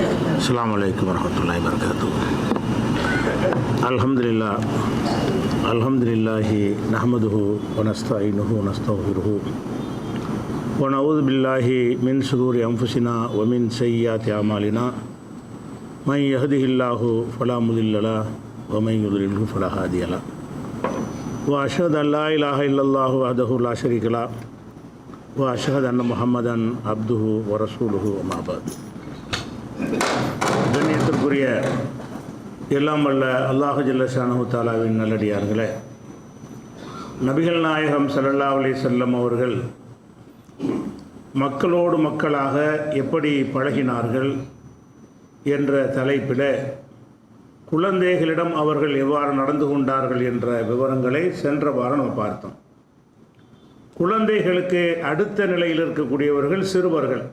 அஸ்லாம் வலைக்கம் வரமத்துல்லாய் வரகாத்து அலமதுல்லா அலமதுல்லாஹி நஹமதுஹு வனஸ்தாயினுஹு வனஸ்தஹிர்ஹு ونعوذ بالله من شرور أنفسنا ومن سيئات أعمالنا من يهده الله فلا مضل له ومن يضلله فلا هادي له وأشهد أن لا إله إلا الله وحده لا شريك له وأشهد أن محمدا عبده ورسوله وما بعد கண்ணியத்திற்குரிய எல்லாம் வல்ல அல்லாஹு ஜல்லஷானு தாலாவின் நல்லடியார்களே. நபிகள் நாயகம் சல்லல்லா அலி செல்லம் அவர்கள் மக்களோடு மக்களாக எப்படி பழகினார்கள் என்ற தலைப்பில் குழந்தைகளிடம் அவர்கள் எவ்வாறு நடந்து கொண்டார்கள் என்ற விவரங்களை சென்ற வாரம் நம்ம பார்த்தோம். குழந்தைகளுக்கு அடுத்த நிலையில் இருக்கக்கூடியவர்கள் சிறுவர்கள்.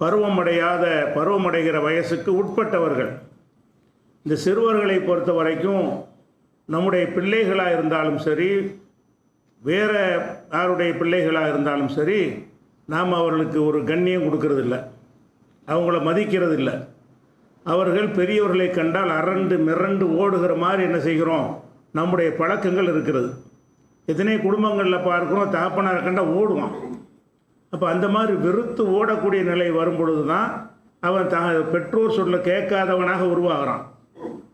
பருவமடையாத பருவமடைகிற வயசுக்கு உட்பட்டவர்கள். இந்த சிறுவர்களை பொறுத்த வரைக்கும் நம்முடைய பிள்ளைகளாக இருந்தாலும் சரி வேறு யாருடைய பிள்ளைகளாக இருந்தாலும் சரி நாம் அவர்களுக்கு ஒரு கண்ணியம் கொடுக்கறதில்ல. அவங்கள மதிக்கிறதில்ல. அவர்கள் பெரியவர்களை கண்டால் அரண்டு மிரண்டு ஓடுகிற மாதிரி என்ன செய்கிறோம்? நம்முடைய பழக்கங்கள் இருக்கிறது. எத்தனை குடும்பங்களில் பார்க்குறோம் தகப்பனாரை கண்டால் ஓடுவான். அப்போ அந்த மாதிரி வெறுத்து ஓடக்கூடிய நிலை வரும் பொழுது தான் அவன் த பெற்றோர் சொல்ல கேட்காதவனாக உருவாகிறான்.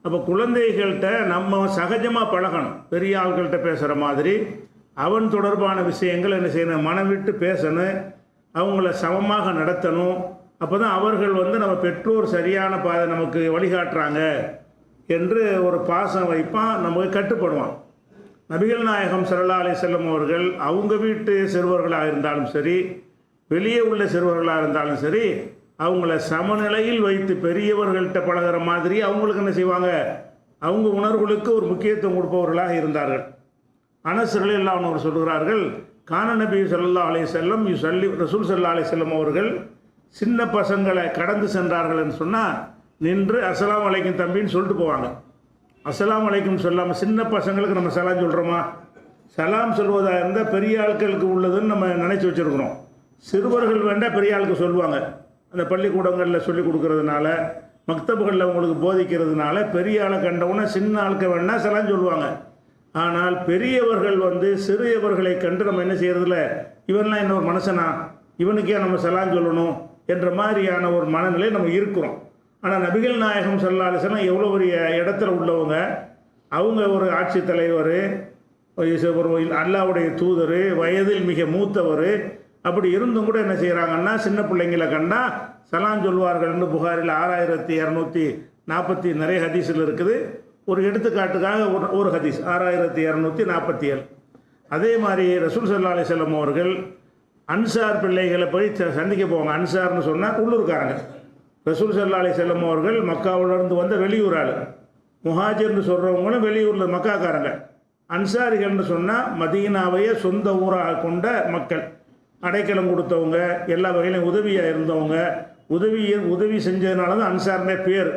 அப்போ குழந்தைகள்கிட்ட நம்ம சகஜமாக பழகணும். பெரிய ஆள்கள்கிட்ட பேசுகிற மாதிரி அவன் தொடர்பான விஷயங்கள் என்ன செய்யணும்? மனம் விட்டு பேசணும். அவங்கள சமமாக நடத்தணும். அப்போ தான் அவர்கள் வந்து நம்ம பெற்றோர் சரியான பாதை நமக்கு வழிகாட்டுறாங்க என்று ஒரு பாசம் வைப்பான் நமக்கு கட்டுப்படுவான். நபிகள் நாயகம் சல்லா அலி செல்லம் அவர்கள் அவங்க வீட்டு சிறுவர்களாக இருந்தாலும் சரி வெளியே உள்ள சிறுவர்களாக இருந்தாலும் சரி அவங்கள சமநிலையில் வைத்து பெரியவர்கள்ட்ட பழகிற மாதிரி அவங்களுக்கு என்ன செய்வாங்க? அவங்க உணர்வுகளுக்கு ஒரு முக்கியத்துவம் கொடுப்பவர்களாக இருந்தார்கள். அனசர்கள் எல்லாம் அவர் சொல்கிறார்கள் கான நபி சல்லா செல்லம் யூ சல்லி ரசூல் சல்லா அலே செல்லம் அவர்கள் சின்ன பசங்களை கடந்து சென்றார்கள் என்று சொன்னால் நின்று அஸ்ஸலாமு அலைக்கும் தம்பின்னு சொல்லிட்டு போவாங்க. அஸ்ஸலாமு அலைக்கும் சொல்லாமல் சின்ன பசங்களுக்கு நம்ம சலாம் சொல்கிறோமா சலாம் சொல்வதாக இருந்தால் பெரிய ஆட்களுக்கு உள்ளதுன்னு நம்ம நினச்சி வச்சுருக்குறோம். சிறுவர்கள் வேண்டாம் பெரிய ஆளுக்கு சொல்லுவாங்க. அந்த பள்ளிக்கூடங்களில் சொல்லி கொடுக்கறதுனால மக்தபுகளில் உங்களுக்கு போதிக்கிறதுனால பெரிய ஆளை கண்டவுடனே சின்ன ஆளுக்கு வேணால் சிலன்னு சொல்லுவாங்க. ஆனால் பெரியவர்கள் வந்து சிறியவர்களை கண்டு நம்ம என்ன செய்யறதில்ல? இவன்லாம் என்ன ஒரு மனுஷனா? இவனுக்கே நம்ம செலான் சொல்லணும்? என்ற மாதிரியான ஒரு மனநிலை நம்ம இருக்கிறோம். ஆனால் நபிகள் நாயகம் சல்லாலிசனம் எவ்வளோ பெரிய இடத்துல உள்ளவங்க? அவங்க ஒரு ஆட்சித் தலைவர் ஒரு அல்லாவுடைய தூதர் வயதில் மிக மூத்தவர் அப்படி இருந்தும் கூட என்ன செய்கிறாங்கன்னா சின்ன பிள்ளைங்களை கண்டா சலாம் சொல்வார்கள்னு புகாரில் ஆறாயிரத்தி இரநூத்தி நாற்பத்தி நிறைய ஹதீஸில் இருக்குது. ஒரு எடுத்துக்காட்டுக்காக ஒரு ஒரு ஹதீஸ் ஆறாயிரத்தி இரநூத்தி நாற்பத்தி ஏழு அதே மாதிரி ரசூல் சல்லா அலிசல்லம் அவர்கள் அன்சார் பிள்ளைகளை போய் ச- சந்திக்க போவாங்க. அன்சார்னு சொன்னால் உள்ளூர்காரங்க. ரசூல் சல்லா அலிசல்லம் அவர்கள் மக்காவிலிருந்து வந்த வெளியூர் ஆள். முஹாஜிர்னு சொல்கிறவங்களும் வெளியூரில் மக்காக்காரங்க. அன்சாரிகள்னு சொன்னால் மதீனாவையே சொந்த ஊராக கொண்ட மக்கள். அடைக்கலம் கொடுத்தவங்க எல்லா வகையிலும் உதவியாக இருந்தவங்க உதவி உதவி செஞ்சதுனால தான் அன்சார்னே பேர்.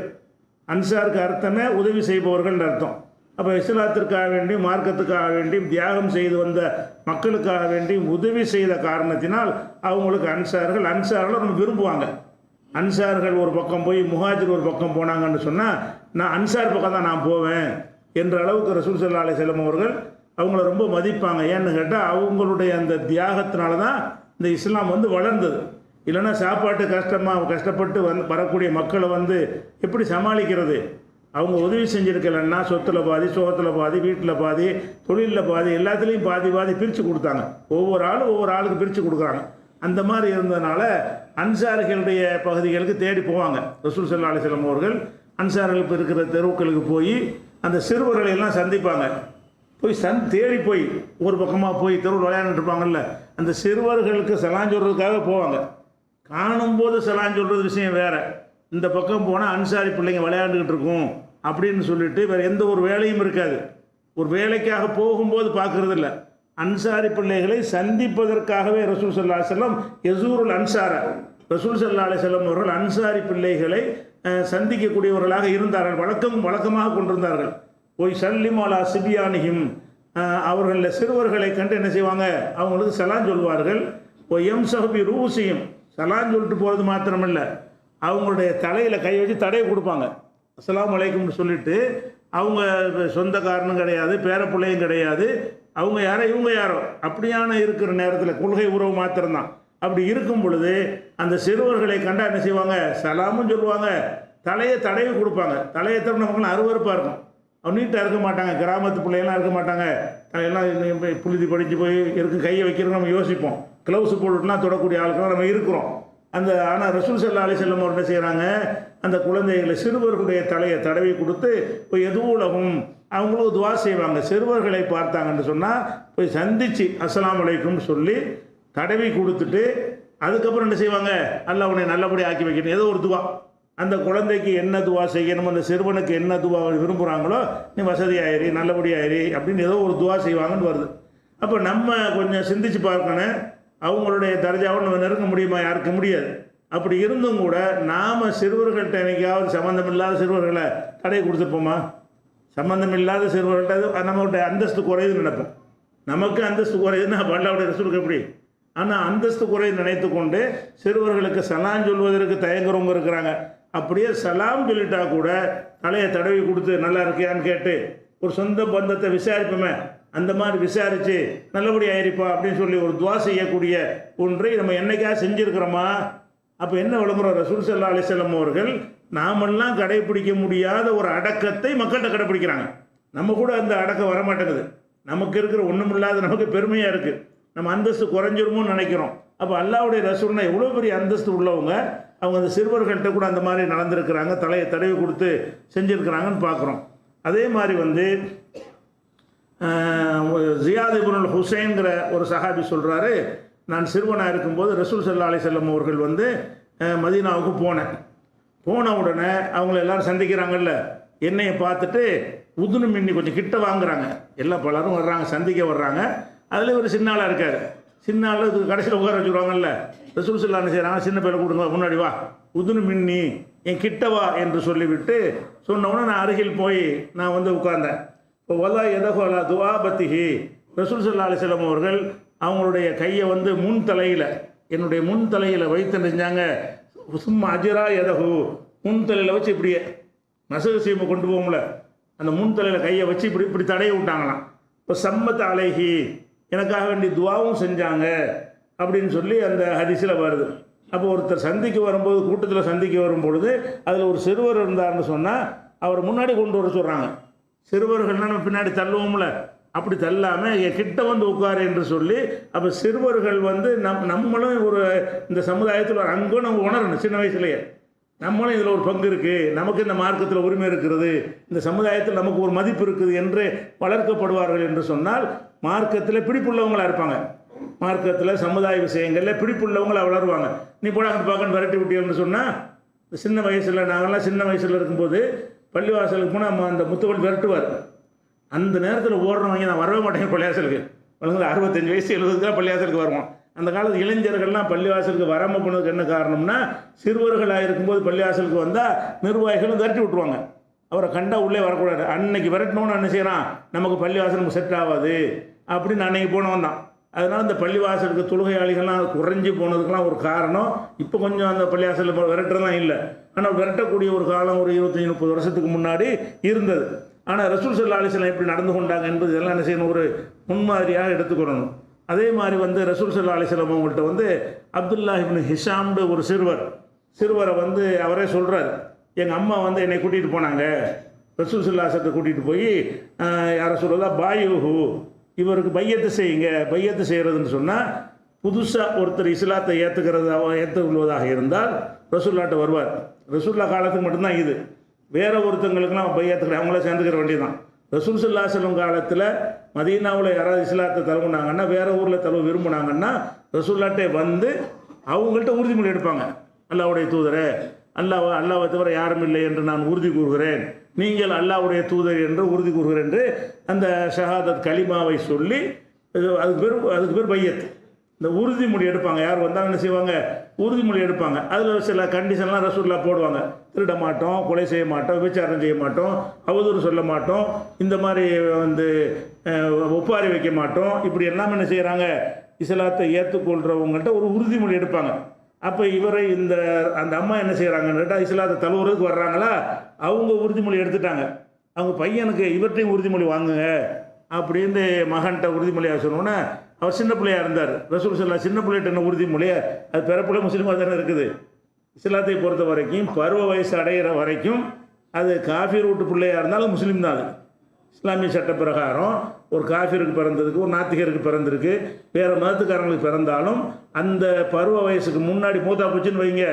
அன்சாருக்கு அர்த்தமே உதவி செய்பவர்கள் அர்த்தம். அப்போ இஸ்லாத்திற்காக வேண்டியும் மார்க்கத்துக்காக வேண்டியும் தியாகம் செய்து வந்த மக்களுக்காக வேண்டியும் உதவி செய்த காரணத்தினால் அவங்களுக்கு அன்சார்கள் அன்சார்களை நம்ம விரும்புவாங்க. அன்சார்கள் ஒரு பக்கம் போய் முஹாஜிர் ஒரு பக்கம் போனாங்கன்னு சொன்னால் நான் அன்சார் பக்கம் தான் நான் போவேன் என்ற அளவுக்கு ரசூல் சல்லா அலி செல்லம் அவர்கள் அவங்கள ரொம்ப மதிப்பாங்க. ஏன்னு கேட்டால் அவங்களுடைய அந்த தியாகத்தினால தான் இந்த இஸ்லாம் வந்து வளர்ந்தது. இல்லைன்னா சாப்பாட்டு கஷ்டமாக கஷ்டப்பட்டு வந்து வரக்கூடிய மக்களை வந்து எப்படி சமாளிக்கிறது? அவங்க உதவி செஞ்சுருக்கலன்னா சொத்தில் பாதி சோகத்தில் பாதி வீட்டில் பாதி தொழிலில் பாதி எல்லாத்துலேயும் பாதி பாதி பிரித்து கொடுத்தாங்க. ஒவ்வொரு ஆளும் ஒவ்வொரு ஆளுக்கு பிரித்து கொடுக்குறாங்க. அந்த மாதிரி இருந்ததுனால அன்சார்களுடைய பகுதிகளுக்கு தேடி போவாங்க. ரசூல் சல்லா அலிஸ்லாம் அவர்கள் அன்சார்களுக்கு இருக்கிற தெருவுக்களுக்கு போய் அந்த சிறுவர்களை எல்லாம் சந்திப்பாங்க. போய் சந் தேடி போய் ஒரு பக்கமாக போய் தெருவில் விளையாண்டுருப்பாங்கல்ல அந்த சிறுவர்களுக்கு செலான் சொல்கிறதுக்காக போவாங்க. காணும்போது செலான் சொல்கிறது விஷயம் வேறு. இந்த பக்கம் போனால் அன்சாரி பிள்ளைங்க விளையாண்டுக்கிட்டு இருக்கும் அப்படின்னு சொல்லிட்டு வேறு எந்த ஒரு வேலையும் இருக்காது. ஒரு வேலைக்காக போகும்போது பார்க்குறதில்ல அன்சாரி பிள்ளைகளை சந்திப்பதற்காகவே ரசூல் சல்லா செல்லம் எசூருல் அன்சார ரசூல் சல்லா அலிசல்லம் அவர்கள் அன்சாரி பிள்ளைகளை சந்திக்கக்கூடியவர்களாக இருந்தார்கள். வழக்கம் வழக்கமாக கொண்டிருந்தார்கள். ஒய் சல்லிமாலா சிபியானியும் அவர்களில் சிறுவர்களை கண்டு என்ன செய்வாங்க? அவங்களுக்கு சலான் சொல்வார்கள். எம் சஹபி ரூசியும். சலான் சொல்லிட்டு போகிறது மாத்திரமில்லை. அவங்களுடைய தலையில் கை வச்சு தடையை கொடுப்பாங்க. அஸ்லாம் அலைக்கும்னு சொல்லிட்டு அவங்க சொந்தக்காரனும் கிடையாது பேரப்பிள்ளையும் கிடையாது. அவங்க யாரோ இவங்க யாரோ. அப்படியான இருக்கிற நேரத்தில் கொள்கை உறவு மாத்திரம்தான். அப்படி இருக்கும் பொழுது அந்த சிறுவர்களை கண்டா என்ன செய்வாங்க? சலாமும் சொல்லுவாங்க. தலையை தடவி கொடுப்பாங்க. தலையை தடவை நமக்குலாம் அருவருப்பாக இருக்கும். நீட்டாக இருக்க மாட்டாங்க. கிராமத்து பிள்ளையெல்லாம் இருக்க மாட்டாங்க. எல்லாம் போய் புழுதி படித்து போய் இருக்கு கையை வைக்கிறோம் நம்ம யோசிப்போம். க்ளவுஸ் போட்டுட்டுலாம் தொடக்கூடிய ஆளுக்கெல்லாம் நம்ம இருக்கிறோம். அந்த ஆனால் ரசூல் செல்லா அலி செல்லம் என்ன செய்கிறாங்க அந்த குழந்தைகளை சிறுவர்களுடைய தலையை தடவி கொடுத்து இப்போ எதுவும் அவங்களும் துவா செய்வாங்க. சிறுவர்களை பார்த்தாங்கன்னு சொன்னால் போய் சந்திச்சு அஸ்லாம் அலைக்கும் சொல்லி தடவி கொடுத்துட்டு அதுக்கப்புறம் என்ன செய்வாங்க? அல்லாஹ் உன்னை நல்லபடி ஆக்கி வைக்கணும் ஏதோ ஒரு துவா. அந்த குழந்தைக்கு என்ன துவா செய்யணும் அந்த சிறுவனுக்கு என்ன துவா விரும்புகிறாங்களோ நீ வசதி ஆயிரி அப்படின்னு ஏதோ ஒரு துவா செய்வாங்கன்னு வருது. அப்போ நம்ம கொஞ்சம் சிந்திச்சு பார்க்கணும். அவங்களுடைய தர்ஜாவை நம்ம நெருங்க முடியுமா? யாருக்கு முடியாது. அப்படி இருந்தும் கூட நாம் சிறுவர்கள்ட்ட என்னைக்காவது சம்மந்தம் இல்லாத சிறுவர்களை தடை கொடுத்துருப்போமா சம்மந்தம் இல்லாத சிறுவர்கள்ட்ட நம்மகிட்ட நம்மளுடைய அந்தஸ்து குறையுதுன்னு நினைப்போம். நமக்கு அந்தஸ்து குறையுதுன்னா பல்லாவுடைய ரசூலுக்கு எப்படி? ஆனால் அந்தஸ்து குறை நினைத்து கொண்டு சிறுவர்களுக்கு சலாம் சொல்வதற்கு தயங்குறவங்க இருக்கிறாங்க. அப்படியே சலாம் சொல்லிட்டா கூட தலையை தடவி கொடுத்து நல்லா இருக்கியான்னு கேட்டு ஒரு சொந்த பந்தத்தை விசாரிப்போமே அந்த மாதிரி விசாரித்து நல்லபடி ஆயிருப்பா அப்படின்னு சொல்லி ஒரு துவா செய்யக்கூடிய ஒன்றை நம்ம என்னைக்கா செஞ்சுருக்கிறோமா? அப்போ என்ன விளம்பரம்? ரசூல் சல்லா அலிசல்லம் அவர்கள் நாமெல்லாம் கடைபிடிக்க முடியாத ஒரு அடக்கத்தை மக்கள்கிட்ட கடைபிடிக்கிறாங்க. நம்ம கூட அந்த அடக்கம் வர மாட்டேங்குது நமக்கு இருக்கிற ஒன்றும் இல்லாத நமக்கு பெருமையாக இருக்குது நம்ம அந்தஸ்து குறைஞ்சிருமோன்னு நினைக்கிறோம். அப்போ அல்லாவுடைய ரசூல்னா எவ்வளோ பெரிய அந்தஸ்து உள்ளவங்க? அவங்க அந்த சிறுவர்கள்ட்ட கூட அந்த மாதிரி நடந்திருக்கிறாங்க தலையை தடவி கொடுத்து செஞ்சுருக்கிறாங்கன்னு பார்க்குறோம். அதே மாதிரி வந்து ஜியாதிபுல் ஹுசைன்கிற ஒரு சஹாபி சொல்கிறாரு நான் சிறுவனாக இருக்கும்போது ரசூல் சல்லா அலி செல்லம் அவர்கள் வந்து மதீனாவுக்கு போனேன். போன உடனே அவங்கள எல்லாரும் சந்திக்கிறாங்கல்ல என்னையை பார்த்துட்டு உதுனு மின்னி கொஞ்சம் கிட்ட வாங்குறாங்க. எல்லா பலரும் வர்றாங்க சந்திக்க வர்றாங்க. அதில் ஒரு சின்ன ஆளாக இருக்கார். சின்னாளில் கடைசியில் உட்கார வச்சுருவாங்கல்ல. ரசூல் என்ன செய்கிறாங்க சின்ன பேரை கொடுங்க முன்னாடி வா. உதுனு மின்னி என் கிட்டவா என்று சொல்லிவிட்டு சொன்னவுடனே நான் அருகில் போய் நான் வந்து உட்கார்ந்தேன். இப்போ வலா எதகோலா துவாபத்திஹி ரசூல் சல்லா அலிஸ்லாம் அவர்கள் அவங்களுடைய கையை வந்து முன் தலையில் என்னுடைய முன் தலையில் வைத்து நினைஞ்சாங்க சும்மா அஜிரா எதகு முன் தலையில் வச்சு இப்படியே நசுகு சீமை கொண்டு போகும்ல. அந்த முன் தலையில் கையை வச்சு இப்படி இப்படி தடைய விட்டாங்களாம். இப்போ சம்மத் அலைகி எனக்காக வேண்டி துவாவும் செஞ்சாங்க. அப்படின்னு சொல்லி அந்த ஹரிசில் வருது. அப்போ ஒருத்தர் சந்திக்க வரும்போது கூட்டத்தில் சந்திக்க வரும் பொழுது அதில் ஒரு சிறுவர் இருந்தார்னு சொன்னால் அவர் முன்னாடி கொண்டு வர சொல்கிறாங்க சிறுவர்கள்னா நம்ம பின்னாடி தள்ளுவோம்ல. அப்படி தள்ளாமல் கிட்ட வந்து உட்காரு என்று சொல்லி அப்போ சிறுவர்கள் வந்து நம் நம்மளும் ஒரு இந்த சமுதாயத்தில் ஒரு அங்கும் நம்ம உணரணும் சின்ன வயசுலேயே. நம்மளும் இதில் ஒரு பங்கு இருக்குது நமக்கு இந்த மார்க்கத்தில் உரிமை இருக்கிறது இந்த சமுதாயத்தில் நமக்கு ஒரு மதிப்பு இருக்குது என்று வளர்க்கப்படுவார்கள் என்று சொன்னால் மார்க்கத்தில் பிடிப்புள்ளவங்களாக இருப்பாங்க. மார்க்கத்தில் சமுதாய விஷயங்களில் பிடிப்புள்ளவங்களை வளருவாங்க. நீ போட அங்கே பார்க்கணும் விரட்டி விட்டியல்னு சொன்னால் சின்ன வயசில் நாங்கள்லாம் சின்ன வயசில் இருக்கும்போது பள்ளிவாசலுக்கு போனால் நம்ம அந்த முத்துவல் விரட்டுவார். அந்த நேரத்தில் ஓடுறவங்க நான் வரவே மாட்டேங்க பள்ளிவாசலுக்கு. வளர்ந்து அறுபத்தஞ்சு வயசு எழுபதுக்கு தான் பள்ளிவாசலுக்கு வருவோம் அந்த காலத்து இளைஞர்கள்லாம் பள்ளிவாசலுக்கு வராமல் போனதுக்கு என்ன காரணம்னா சிறுவர்களாக இருக்கும்போது பள்ளிவாசலுக்கு வந்தால் நிர்வாகிகளும் விரட்டி விட்ருவாங்க அவரை கண்டா உள்ளே வரக்கூடாது. அன்னைக்கு விரட்டணும்னு என்ன செய்கிறான் நமக்கு பள்ளிவாசலுக்கு செட் ஆகாது. அப்படின்னு அன்னைக்கு போனவன் தான். அதனால் இந்த பள்ளிவாசலுக்கு தொழுகையாளிகள்லாம் குறைஞ்சி போனதுக்கெல்லாம் ஒரு காரணம். இப்போ கொஞ்சம் அந்த பள்ளிவாசலில் விரட்டுறதுலாம் இல்லை. ஆனால் விரட்டக்கூடிய ஒரு காலம் ஒரு இருபத்தஞ்சி முப்பது வருஷத்துக்கு முன்னாடி இருந்தது. ஆனால் ரசூல் சல்லா அலிஸ்லாம் எப்படி நடந்து கொண்டாங்க என்பது இதெல்லாம் என்ன செய்யணும்? ஒரு முன்மாதிரியாக எடுத்துக்கொள்ளணும். அதே மாதிரி வந்து ரசூல் சல்லா அலிஸ்லாம் அவங்கள்ட்ட வந்து அப்துல்லா இப்னு ஹிஷாம்டு ஒரு சிறுவர் சிறுவரை வந்து அவரே சொல்கிறார் எங்கள் அம்மா வந்து என்னை கூட்டிகிட்டு போனாங்க. ரசூல் சல்லாசத்தை கூட்டிகிட்டு போய் யாரை சொல்கிறதா பாயுஹூ இவருக்கு பையத்தை செய்யுங்க பையத்தை செய்கிறதுன்னு சொன்னால் புதுசாக ஒருத்தர் இஸ்லாத்தை ஏற்றுக்கிறதாக ஏற்றுக்கொள்வதாக இருந்தால் ரசூல்லாட்ட வருவார். ரசூல்லா காலத்துக்கு மட்டும்தான் இது. வேற ஒருத்தங்களுக்குலாம் பையத்துக்கிற அவங்கள சேர்ந்துக்கிற வேண்டியதான் ரசூல் சுல்லா செல்லும் காலத்தில் மதீனாவில் யாராவது இஸ்லாத்தை தழுவுனாங்கன்னா வேற ஊரில் தழுவ விரும்புனாங்கன்னா ரசூல்லாட்டே வந்து அவங்கள்ட்ட உறுதிமொழி எடுப்பாங்க. அல்லாவுடைய தூதரே அல்லாஹ் அல்லாவை தவிர யாரும் இல்லை என்று நான் உறுதி கூறுகிறேன். நீங்கள் அல்லாவுடைய தூதர் என்று உறுதி கூறுகிறேன் என்று அந்த ஷஹாதத் கலிமாவை சொல்லி அதுக்கு பேர் அதுக்கு பேர் பையத். இந்த உறுதிமொழி எடுப்பாங்க. யார் வந்தாங்க என்ன செய்வாங்க? உறுதிமொழி எடுப்பாங்க. அதில் சில கண்டிஷன்லாம் ரசூல்லா போடுவாங்க. திருட மாட்டோம் கொலை செய்ய மாட்டோம் விபச்சாரம் செய்ய மாட்டோம் அவதூறு சொல்ல மாட்டோம் இந்த மாதிரி வந்து ஒப்பாரி வைக்க மாட்டோம். இப்படி எல்லாம் என்ன செய்கிறாங்க இஸ்லாத்தை ஏற்றுக்கொள்கிறவங்கள்ட்ட ஒரு உறுதிமொழி எடுப்பாங்க. அப்போ இவரை இந்த அந்த அம்மா என்ன செய்கிறாங்கன்னு இஸ்லாத தலைவருக்கு வர்றாங்களா? அவங்க உறுதிமொழி எடுத்துட்டாங்க. அவங்க பையனுக்கு இவர்கிட்டையும் உறுதிமொழி வாங்குங்க அப்படின்னு மகன்கிட்ட உறுதிமொழியாக சொன்னோன்னே அவர் சின்ன பிள்ளையாக இருந்தார். ரசூல் சொல்லா சின்ன பிள்ளைகிட்ட என்ன உறுதிமொழியை? அது பிறப்புல முஸ்லீமாக தானே இருக்குது. இஸ்லாத்தை பொறுத்த வரைக்கும் பருவ வயசு அடைகிற வரைக்கும் அது காஃபி ரூட்டு பிள்ளையாக இருந்தாலும் முஸ்லீம் தான் அது. இஸ்லாமிய சட்ட பிரகாரம் ஒரு காஃபிருக்கு பிறந்ததுக்கு ஒரு நாத்திகருக்கு பிறந்திருக்கு வேறு மதத்துக்காரங்களுக்கு பிறந்தாலும் அந்த பருவ வயசுக்கு முன்னாடி மூத்தா போச்சுன்னு வைங்க.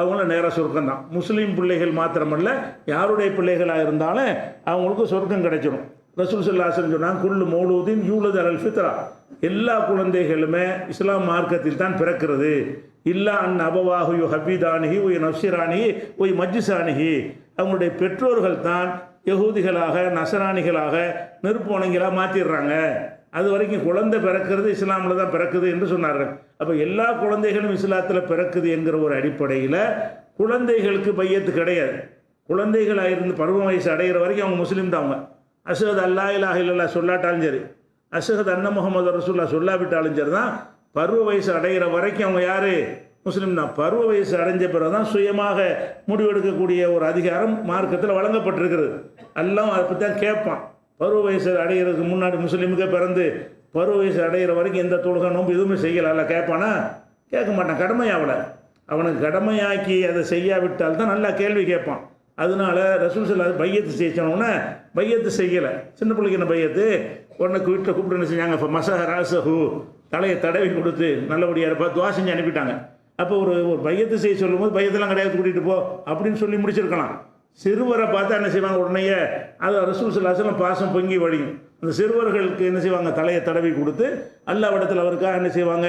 அவங்கள நேராக சொர்க்கம் தான் முஸ்லீம் பிள்ளைகள் மாத்திரமல்ல யாருடைய பிள்ளைகளாக இருந்தாலும் அவங்களுக்கு சொர்க்கம் கிடைச்சிடும் ரசூல் சொல்லாசன் சொன்னாங்க குள்ளு மௌலூதின் யூலது அல் ஃபித்ரா. எல்லா குழந்தைகளுமே இஸ்லாம் மார்க்கத்தில் தான் பிறக்கிறது. இல்லா அன் அபவாஹு யு ஹபீதானிஹி ஒய் நப்சிரானிஹி ஒய் மஜ்ஜிசானிகி அவங்களுடைய பெற்றோர்கள் தான் யகூதிகளாக நசராணிகளாக நெருப்போனங்களாக மாற்றிடுறாங்க அது வரைக்கும் குழந்தை பிறக்கிறது இஸ்லாமில் தான் பிறக்குது என்று சொன்னார்கள். அப்போ எல்லா குழந்தைகளும் இஸ்லாத்தில் பிறக்குது என்கிற ஒரு அடிப்படையில் குழந்தைகளுக்கு பையத்து கிடையாது. குழந்தைகளாக இருந்து பருவ வயசு அடைகிற வரைக்கும் அவங்க முஸ்லீம் தான் அவங்க. அசகத் அல்லா இலாஹ இல்லல்லா சொல்லாட்டாலும் சரி அசகத் அன்ன முகமது ரசூல்லா சொல்லாவிட்டாலும் சரி தான் பருவ வயசு அடைகிற வரைக்கும் அவங்க யார்? முஸ்லீம் தான் பருவ வயசு அடைஞ்ச பிறகு தான் சுயமாக முடிவெடுக்கக்கூடிய ஒரு அதிகாரம் மார்க்கத்தில் வழங்கப்பட்டிருக்கிறது. எல்லாம் அதை பற்றி தான் கேட்பான். பருவ வயசு அடைகிறதுக்கு முன்னாடி முஸ்லீமுக்கே பிறந்து பருவ வயசு அடைகிற வரைக்கும் எந்த தொழுகை நோம்பு எதுவுமே செய்யலாம்ல கேட்பானா? கேட்க மாட்டான். கடமையாவல அவனுக்கு கடமையாக்கி அதை செய்யாவிட்டால் தான் நல்லா கேள்வி கேட்பான். அதனால ரசூல் அது பையத்து செய்யணுன்னே பையத்து செய்யலை. சின்ன பிள்ளைக்கு என்ன பையத்து? உடனே வீட்டில் கூப்பிட்டு செஞ்சாங்க? இப்போ மசஹ ராசஹு தலையை தடவி கொடுத்து நல்லபடியாக இருப்பா. துவா செஞ்சு அனுப்பிட்டாங்க. அப்போ ஒரு ஒரு பையத்தை செய்ய சொல்லும்போது பையத்தெல்லாம் கிடையாது கூட்டிகிட்டு போ அப்படின்னு சொல்லி முடிச்சிருக்கலாம். சிறுவரை பார்த்தா என்ன செய்வாங்க உடனேயே அது ரசூல் சல்லாசலம் பாசம் பொங்கி வழியும். அந்த சிறுவர்களுக்கு என்ன செய்வாங்க? தலையை தடவி கொடுத்து அல்லாவிடத்தில் அவருக்காக என்ன செய்வாங்க?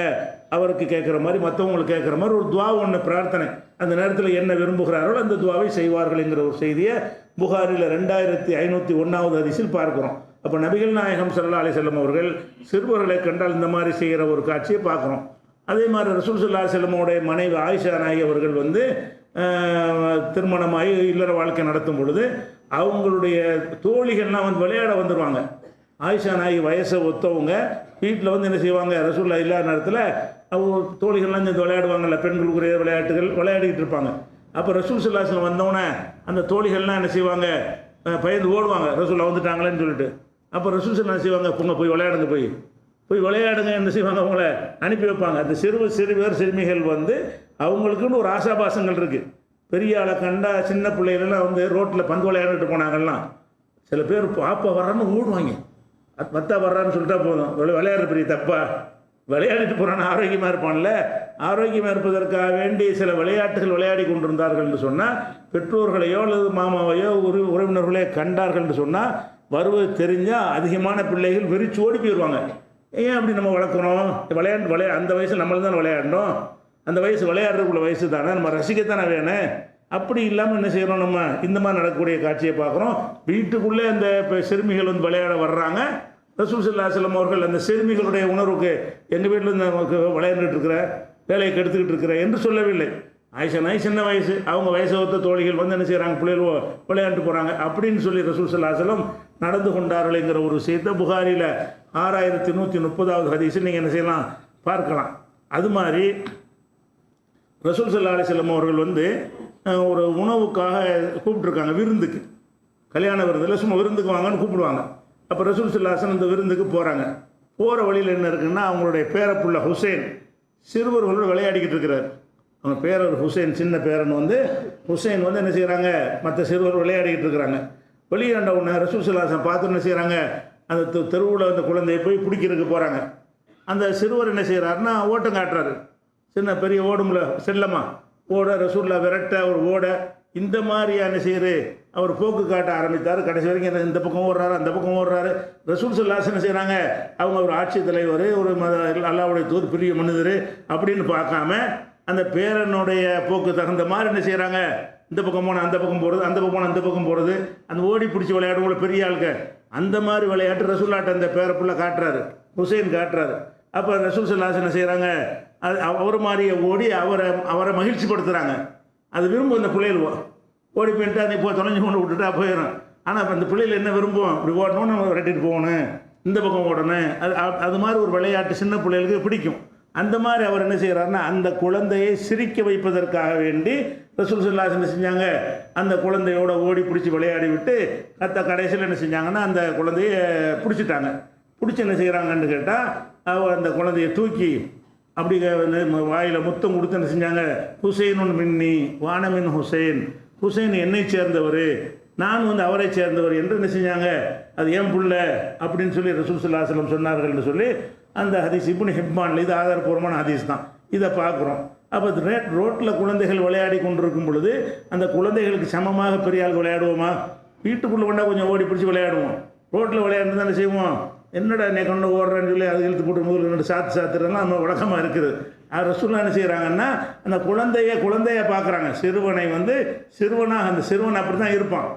அவருக்கு கேட்குற மாதிரி மற்றவங்களுக்கு கேட்குற மாதிரி ஒரு துவா ஒன்று பிரார்த்தனை. அந்த நேரத்தில் என்ன விரும்புகிறாரோ அந்த துவாவை செய்வார்கள் என்கிற ஒரு செய்தியை புகாரில் ரெண்டாயிரத்தி ஐநூற்றி ஒன்றாவது அதிசில் பார்க்குறோம். அப்போ நபிகள் நாயகம் சல்லா அலி செல்லம் அவர்கள் சிறுவர்களை கண்டால் இந்த மாதிரி செய்கிற ஒரு காட்சியை பார்க்குறோம். அதே மாதிரி ரசூல் சுல்லா செல்லமோடைய மனைவி ஆயிஷா நாயகி அவர்கள் வந்து திருமணமாகி இல்லற வாழ்க்கை நடத்தும் பொழுது அவங்களுடைய தோழிகள்லாம் வந்து விளையாட வந்துடுவாங்க ஆயிஷா நாயகி வயசை ஒத்தவங்க வீட்டில் வந்து என்ன செய்வாங்க ரசூல்லா இல்லாத நேரத்தில் அவங்க தோழிகள்லாம் சேர்ந்து விளையாடுவாங்கல்ல பெண்களுக்குரிய விளையாட்டுகள் விளையாடிக்கிட்டு இருப்பாங்க. அப்போ ரசூல் சல்லாஸ்லம் வந்தோடனே அந்த தோழிகள்லாம் என்ன செய்வாங்க பயந்து ஓடுவாங்க. ரசூல்லா வந்துட்டாங்களேன்னு சொல்லிட்டு. அப்போ ரசூல் சுல்லா செய்வாங்க பொங்க போய் விளையாடுங்க போய். போய் விளையாடுங்க என்ன செய்வாங்க அவங்கள அனுப்பி வைப்பாங்க. அந்த சிறு சிறுவர் சிறுமிகள் வந்து அவங்களுக்குன்னு ஒரு ஆசாபாசங்கள் இருக்குது பெரிய ஆளை கண்டா சின்ன பிள்ளைகளெல்லாம் வந்து ரோட்டில் பந்து விளையாண்டுட்டு போனாங்கலாம் சில பேர் பாப்பா வர்றான்னு ஓடுவாங்க. அது மத்தா வர்றான்னு சொல்லிட்டா போதும். விளையாடுற பெரிய தப்பா? விளையாடிட்டு போகிறான்னு ஆரோக்கியமாக இருப்பான்ல? ஆரோக்கியமாக இருப்பதற்காக வேண்டி சில விளையாட்டுகள் விளையாடி கொண்டிருந்தார்கள் என்று சொன்னால் பெற்றோர்களையோ அல்லது மாமாவையோ உறவு உறவினர்களையோ கண்டார்கள் என்று சொன்னால் வருவது தெரிஞ்சால் அதிகமான பிள்ளைகள் விரிச்சு ஓடி போயிடுவாங்க ஏன் அப்படி நம்ம வளர்க்குறோம் விளையாண்டு விளையா அந்த வயசு நம்மளும் தான் விளையாடணும்? அந்த வயசு விளையாடுறதுக்குள்ள வயசு தானே நம்ம ரசிக்கத்தானே வேணும். அப்படி இல்லாமல் என்ன செய்கிறோம் நம்ம? இந்த மாதிரி நடக்கக்கூடிய காட்சியை பார்க்குறோம். வீட்டுக்குள்ளே அந்த இப்போ சிறுமிகள் வந்து விளையாட வர்றாங்க. ரசூல் சல்லா அவர்கள் அந்த சிறுமிகளுடைய உணர்வுக்கு எங்கள் வீட்டில் இருந்து நமக்கு விளையாண்டுட்டு இருக்கிற வேலையை கெடுத்துக்கிட்டு இருக்கிற என்று சொல்லவில்லை. ஆயிஷா நாய் சின்ன வயசு அவங்க வயசு ஒத்த தோழிகள் வந்து என்ன செய்கிறாங்க பிள்ளைகள் விளையாண்டு போகிறாங்க அப்படின்னு சொல்லி ரசூல் நடந்து கொண்டார்கள்ங்கிற ஒரு விஷயத்தை புகாரியில் ஆறாயிரத்தி நூற்றி முப்பதாவது ஹதீஸில் நீங்கள் என்ன செய்யலாம்? பார்க்கலாம். அது மாதிரி ரசூல் சல்லா அலிஸ்லம் அவர்கள் வந்து ஒரு உணவுக்காக கூப்பிட்ருக்காங்க விருந்துக்கு. கல்யாண விருந்தில் சும்மா விருந்துக்கு வாங்கன்னு கூப்பிடுவாங்க. அப்போ ரசூல் சல்லாசன் அந்த விருந்துக்கு போகிறாங்க போகிற வழியில் என்ன இருக்குன்னா அவங்களுடைய பேரப்புள்ள ஹுசைன் சிறுவர்களோடு விளையாடிக்கிட்டு இருக்கிறார். அவங்க பேரர் ஹுசேன் சின்ன பேரன் வந்து ஹுசைன் வந்து என்ன செய்கிறாங்க மற்ற சிறுவர் விளையாடிக்கிட்டு இருக்கிறாங்க. வெளியாண்ட உடனே ரசூல் சல்லாசன் பார்த்து என்ன செய்கிறாங்க அந்த தெருவில் அந்த குழந்தையை போய் பிடிக்கிறதுக்கு போகிறாங்க அந்த சிறுவர் என்ன செய்கிறாருன்னா ஓட்டம் காட்டுறாரு. சின்ன பெரிய ஓடும்ல செல்லமா ஓட ரசூல்லா விரட்ட அவர் ஓட இந்த மாதிரியான செய்து அவர் போக்கு காட்ட ஆரம்பித்தார். கடைசி வரைக்கும் என்ன இந்த பக்கம் ஓடுறாரு அந்த பக்கம் ஓடுறாரு. ரசூல் சல்லாஸ் என்ன செய்கிறாங்க அவங்க ஒரு ஆட்சி தலைவர் ஒரு மத அல்லாவுடைய தூர் பெரிய மனிதர் அப்படின்னு பார்க்காம அந்த பேரனுடைய போக்கு தகுந்த மாதிரி என்ன செய்கிறாங்க இந்த பக்கம் போனால் அந்த பக்கம் போகிறது அந்த பக்கம் போனால் அந்த பக்கம் போகிறது அந்த ஓடி பிடிச்சி விளையாடுவோம் பெரிய ஆளுங்க அந்த மாதிரி விளையாட்டு ரசூல்லாட்ட அந்த பேரப்புள்ள காட்டுறாரு. ஹுசைன் காட்டுறாரு. அப்போ ரசூல் சல்லாஸ் என்ன செய்கிறாங்க அது அவர் மாதிரியே ஓடி அவரை அவரை மகிழ்ச்சிப்படுத்துகிறாங்க அது விரும்பும் அந்த பிள்ளைகள் ஓடி போயிட்டு அதை இப்போ தொலைஞ்சு கொண்டு விட்டுட்டா போயிடும் ஆனால் இப்போ அந்த பிள்ளைகள் என்ன விரும்பும்? இப்படி ஓடணும்னு நம்ம விரட்டிட்டு போகணும். இந்த பக்கம் ஓடணும். அது அது மாதிரி ஒரு விளையாட்டு சின்ன பிள்ளைகளுக்கு பிடிக்கும். அந்த மாதிரி அவர் என்ன செய்கிறாருன்னா அந்த குழந்தையை சிரிக்க வைப்பதற்காக வேண்டி ரசூல் சல்லாஸ் என்ன செஞ்சாங்க? அந்த குழந்தையோட ஓடி பிடிச்சி விளையாடி விட்டு அத்த கடைசியில் என்ன செஞ்சாங்கன்னா அந்த குழந்தைய பிடிச்சிட்டாங்க. பிடிச்சி என்ன செய்கிறாங்கன்னு கேட்டால் அவர் அந்த குழந்தைய தூக்கி அப்படி வாயில் முத்தம் கொடுத்து என்ன செஞ்சாங்க? ஹுசைனுன் மின்னி வானமின் ஹுசைன். ஹுசைன் என்னை சேர்ந்தவர் நான் வந்து அவரை சேர்ந்தவர் என்று என்ன செஞ்சாங்க? அது ஏன் புள்ள? அப்படின்னு சொல்லி ரசூல் சொன்னார்கள் என்று சொல்லி அந்த ஹதீஸ் இப்னு ஹிப்பான்ல இது ஆதாரபூர்வமான ஹதீஸ் தான். இதை பார்க்குறோம். அப்போ ரேட் ரோட்டில் குழந்தைகள் விளையாடி கொண்டிருக்கும் பொழுது அந்த குழந்தைகளுக்கு சமமாக பெரிய ஆள் விளையாடுவோமா? வீட்டுக்குள்ளே கொண்டா கொஞ்சம் ஓடி பிடிச்சி விளையாடுவோம். ரோட்டில் விளையாண்டு தானே செய்வோம். என்னடா நீ கொண்டு ஓடுறேன்னு சொல்லி அது இழுத்து போட்டு முதல்ல ரெண்டு சாத்து சாத்துறதுலாம் நம்ம வழக்கமாக இருக்குது. அது ரசூல்லா என்ன செய்கிறாங்கன்னா அந்த குழந்தைய குழந்தைய பார்க்குறாங்க. சிறுவனை வந்து சிறுவனாக அந்த சிறுவன் அப்படி தான் இருப்பான்.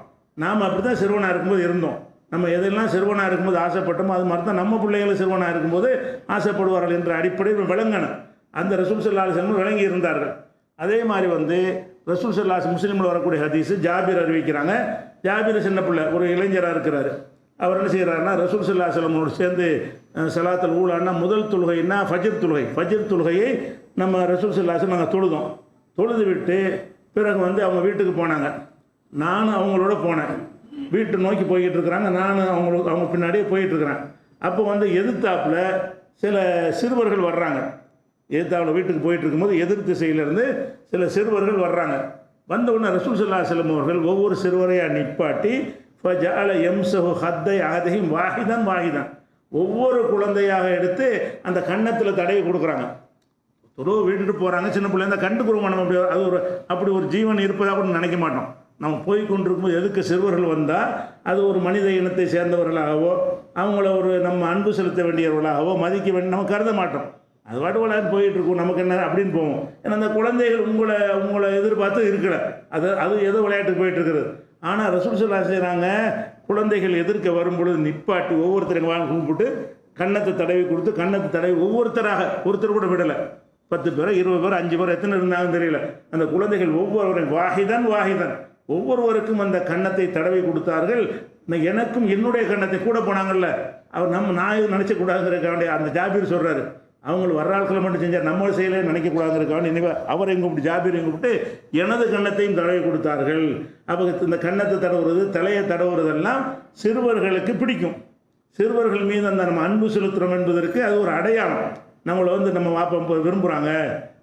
நாம் அப்படி தான் சிறுவனாக இருக்கும்போது இருந்தோம். நம்ம எதெல்லாம் சிறுவனாக இருக்கும்போது ஆசைப்பட்டோமோ அது மாதிரி தான் நம்ம பிள்ளைகளும் சிறுவனாக இருக்கும்போது ஆசைப்படுவார்கள் என்ற அடிப்படையில் விளங்கணும். அந்த ரசூல் சல்லாஹ் செல்வம் விளங்கி இருந்தார்கள் அதே மாதிரி வந்து ரசூல் சல்லாஸ் முஸ்லீமில் வரக்கூடிய ஹதீஸ் ஜாபீர் அறிவிக்கிறாங்க. ஜாபீர் சின்ன பிள்ளை ஒரு இளைஞராக இருக்கிறாரு. அவர் என்ன செய்கிறாருன்னா ரசூல் சல்லா சேர்ந்து சலாத்தல் ஊழான்னா முதல் தொழுகைன்னா ஃபஜிர் தொழுகை. ஃபஜிர் தொழுகையை நம்ம ரசூல் சல்லாஸ் நாங்கள் தொழுதோம். தொழுது விட்டு பிறகு வந்து அவங்க வீட்டுக்கு போனாங்க. நானும் அவங்களோட போனேன். வீட்டை நோக்கி போய்கிட்டு இருக்கிறாங்க நானும் அவங்களுக்கு அவங்க பின்னாடியே போயிட்டு இருக்கிறேன் அப்போ வந்து எதிர்த்தாப்பில் சில சிறுவர்கள் வர்றாங்க. எதிர்த்தாப்பில் வீட்டுக்கு போயிட்டு இருக்கும்போது எதிர் திசையிலேருந்து சில சிறுவர்கள் வர்றாங்க. வந்த உடனே ரசூல் சல்லா செல்லம் அவர்கள் ஒவ்வொரு சிறுவரையாக நிப்பாட்டி ஃபஜால எம்சஹு ஹத்தை ஆதையும் வாகிதான் வாகிதான் ஒவ்வொரு குழந்தையாக எடுத்து அந்த கன்னத்தில் தடவி கொடுக்குறாங்க. துறவு வீட்டுட்டு போகிறாங்க சின்ன பிள்ளை இருந்தால் கண்டுக்குருவோம் நம்ம. அப்படி அது ஒரு அப்படி ஒரு ஜீவன் இருப்பதாக கூட நினைக்க மாட்டோம். நம்ம போய் கொண்டிருக்கும்போது எதுக்கு சிறுவர்கள் வந்தால் அது ஒரு மனித இனத்தை சேர்ந்தவர்களாகவோ அவங்கள ஒரு நம்ம அன்பு செலுத்த வேண்டியவர்களாகவோ மதிக்க வேண்டிய நம்ம கருத மாட்டோம். அது பாட்டு விளையாட்டு நமக்கு என்ன அப்படின்னு போவோம். ஏன்னா அந்த குழந்தைகள் உங்களை உங்களை எதிர்பார்த்து இருக்கல. அது அது ஏதோ விளையாட்டுக்கு போயிட்டுருக்குறது ஆனால் ரசூல் சொல்லா செய்கிறாங்க குழந்தைகள் எதிர்க்க வரும்பொழுது நிப்பாட்டி ஒவ்வொருத்தரையும் வாங்க கூப்பிட்டு கன்னத்தை தடவி கொடுத்து கன்னத்தை தடவி ஒவ்வொருத்தராக ஒருத்தர் கூட விடலை. பத்து பேர் இருபது பேர் அஞ்சு பேர் எத்தனை இருந்தாலும் தெரியல. அந்த குழந்தைகள் ஒவ்வொருவரையும் வாஹிதன் வாஹிதன். ஒவ்வொருவருக்கும் அந்த கன்னத்தை தடவி கொடுத்தார்கள். எனக்கும் என்னுடைய கன்னத்தை கூட போனாங்கல்ல. அவர் நம்ம நான் இது நினச்சக்கூடாதுங்கிறக்காண்டி அந்த ஜாபீர் சொல்கிறாரு அவங்களுக்கு வர்ற ஆட்களை மட்டும் செஞ்சால் நம்ம செய்யலே நினைக்கக்கூடாதுங்கிறக்காண்டி அவர் அவரை கூப்பிட்டு ஜாபீரையும் கூப்பிட்டு எனது கன்னத்தையும் தடவி கொடுத்தார்கள். அப்போ இந்த கன்னத்தை தடவுறது தலையை தடவுறதெல்லாம் சிறுவர்களுக்கு பிடிக்கும். சிறுவர்கள் மீது அந்த நம்ம அன்பு செலுத்துகிறோம் என்பதற்கு அது ஒரு அடையாளம். நம்மளை வந்து நம்ம வாப்பா இப்போ விரும்புகிறாங்க